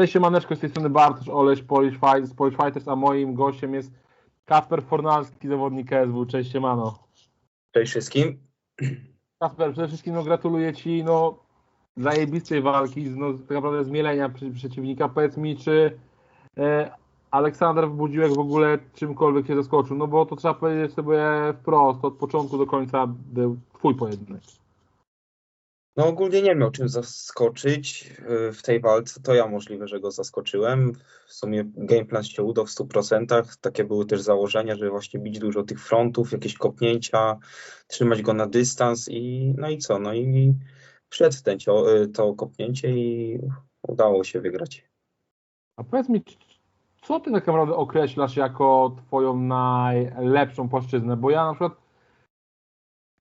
Cześć Maneczko, z tej strony Bartosz Oleś, Polish Fighters, Polish Fighters, a moim gościem jest Kasper Fornalski, zawodnik SW. Cześć Siemano. Cześć wszystkim. Kasper, przede wszystkim no, gratuluję Ci no, zajebistej walki, no, tak naprawdę zmielenia przy, przeciwnika. Powiedz mi, czy e, Aleksander Budziłek w ogóle czymkolwiek się zaskoczył? No bo to trzeba powiedzieć sobie wprost, od początku do końca był Twój pojedynek. No ogólnie nie miał czym zaskoczyć y, w tej walce. To ja możliwe, że go zaskoczyłem. W sumie gameplan się udał w 100%. Takie były też założenia, żeby właśnie bić dużo tych frontów, jakieś kopnięcia, trzymać go na dystans i no i co? No i w ten, y, to kopnięcie i udało się wygrać. A powiedz mi, co ty tak naprawdę określasz jako twoją najlepszą płaszczyznę? Bo ja na przykład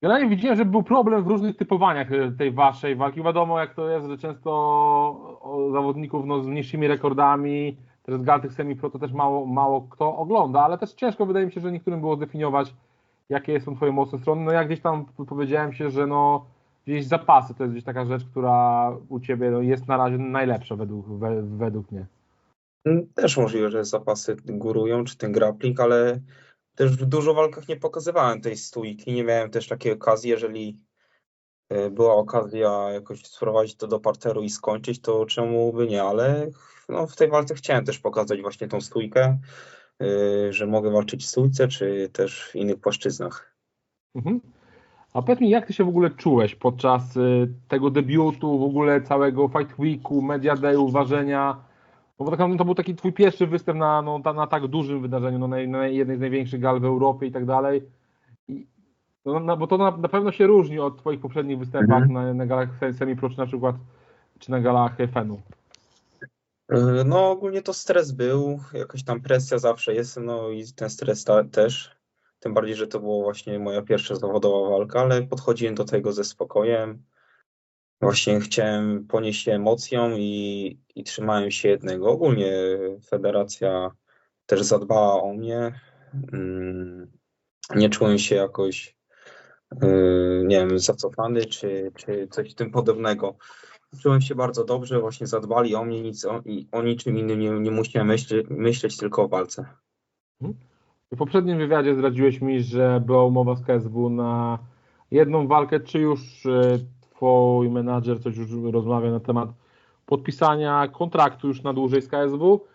Generalnie widziałem, że był problem w różnych typowaniach e, tej waszej walki. Wiadomo, jak to jest, że często zawodników no, z mniejszymi rekordami, też z gal tych semi-pro to też mało, mało kto ogląda, ale też ciężko wydaje mi się, że niektórym było zdefiniować, jakie są twoje mocne strony. No ja gdzieś tam powiedziałem się, że no gdzieś zapasy to jest gdzieś taka rzecz, która u ciebie no, jest na razie najlepsza według, według mnie. Też możliwe, że zapasy górują, czy ten grappling, ale też w dużo walkach nie pokazywałem tej stójki, nie miałem też takiej okazji, jeżeli e, była okazja jakoś sprowadzić to do parteru i skończyć, to czemu by nie, ale no, w tej walce chciałem też pokazać właśnie tą stójkę, e, że mogę walczyć w stójce, czy też w innych płaszczyznach. Mhm. A powiedz mi, jak ty się w ogóle czułeś podczas e, tego debiutu, w ogóle całego Fight Weeku, Media Dayu, ważenia, no bo tak, to był taki twój pierwszy występ na, no, na, na tak dużym wydarzeniu, no, na, na, jednej z największych gal w Europie i tak dalej. I, no, na, bo to na, na, pewno się różni od twoich poprzednich występach mhm. na, na galach semi-pro, czy na przykład, czy na galach Fenu. E, no ogólnie to stres był, jakaś tam presja zawsze jest, no i ten stres ta, też. Tym bardziej, że to była właśnie moja pierwsza zawodowa walka, ale podchodziłem do tego ze spokojem Właśnie chciałem ponieść się emocją i, i trzymałem się jednego. Ogólnie federacja też zadbała o mnie. Mm, nie czułem się jakoś, y, nie wiem, zacofany czy, czy coś tym podobnego. Czułem się bardzo dobrze, właśnie zadbali o mnie, nic o, o niczym innym nie, nie musiałem myśleć, myśleć, tylko o walce. Mhm. W poprzednim wywiadzie zdradziłeś mi, że była umowa z KSW na jedną walkę. Czy już y, twój menadżer coś już rozmawia na temat podpisania kontraktu już na dłużej z KSW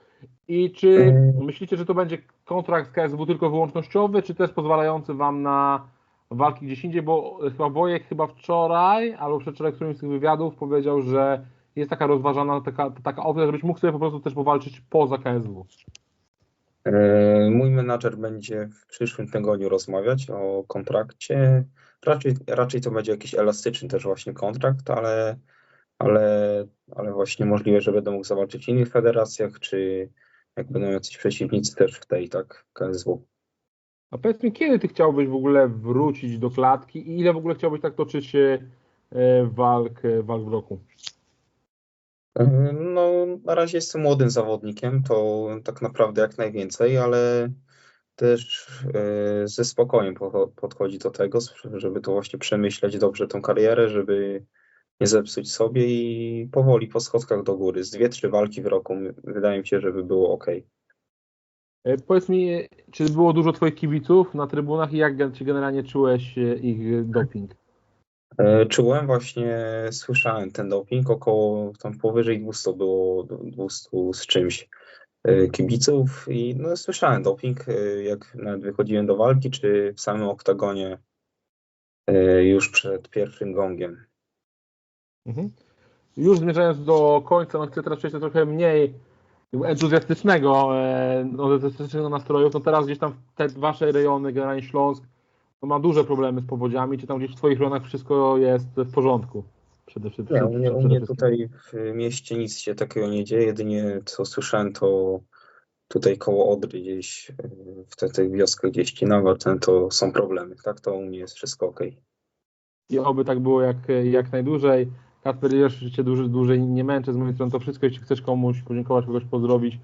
i czy mm. myślicie, że to będzie kontrakt z KSW tylko wyłącznościowy, czy też pozwalający Wam na walki gdzieś indziej, bo chyba Wojek chyba wczoraj albo przedwczoraj którymś z tych wywiadów powiedział, że jest taka rozważana taka, taka opcja, żebyś mógł sobie po prostu też powalczyć poza KSW. E, mój menadżer będzie w przyszłym tygodniu rozmawiać o kontrakcie. Raczej, raczej to będzie jakiś elastyczny też właśnie kontrakt, ale, ale, ale właśnie możliwe, że będę mógł zawalczyć w innych federacjach, czy jak będą jacyś przeciwnicy też w tej, tak, KSW. A powiedz mi, kiedy ty chciałbyś w ogóle wrócić do klatki i ile w ogóle chciałbyś tak toczyć e, walk, e, walk w roku? No, na razie jestem młodym zawodnikiem, to tak naprawdę jak najwięcej, ale też e, ze spokojem podchodzi do tego, żeby to właśnie przemyśleć dobrze tą karierę, żeby nie zepsuć sobie i powoli po schodkach do góry. Z dwie, trzy walki w roku wydaje mi się, żeby było ok. E, powiedz mi, czy było dużo Twoich kibiców na trybunach i jak czy generalnie czułeś e, ich doping? Czułem właśnie, słyszałem ten doping, około tam powyżej 200 było, 200 z czymś. E, kibiców i no, słyszałem doping, e, jak nawet wychodziłem do walki, czy w samym oktagonie e, już przed pierwszym gongiem. Mhm. Już zmierzając do końca, no chcę teraz przejść do trochę mniej entuzjastycznego, no, entuzjastycznego nastrojów. No teraz gdzieś tam te wasze rejony, generalnie Śląsk, ma duże problemy z powodziami, czy tam gdzieś w twoich rejonach wszystko jest w porządku? przede wszystkim. Nie, u mnie, u mnie tutaj w mieście nic się takiego nie dzieje. Jedynie co słyszałem, to tutaj koło Odry gdzieś w tej, tej wiosce gdzieś Cinawa, ten to są problemy. Tak, to u mnie jest wszystko ok. I oby tak było jak, jak najdłużej. Kasper, już cię dłużej, dłużej nie męczę z mojej strony. To wszystko, jeśli chcesz komuś podziękować, kogoś pozdrowić,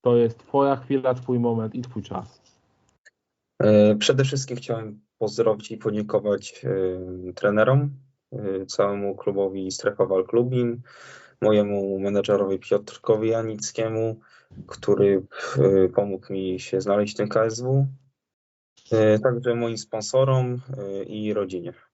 to jest twoja chwila, twój moment i twój czas. E, przede wszystkim chciałem pozdrowić i podziękować e, trenerom, Y, całemu klubowi Strefa Walk Lubin, mojemu menedżerowi Piotrkowi Janickiemu, który pomógł mi się znaleźć w tym KSW, także moim sponsorom i rodzinie.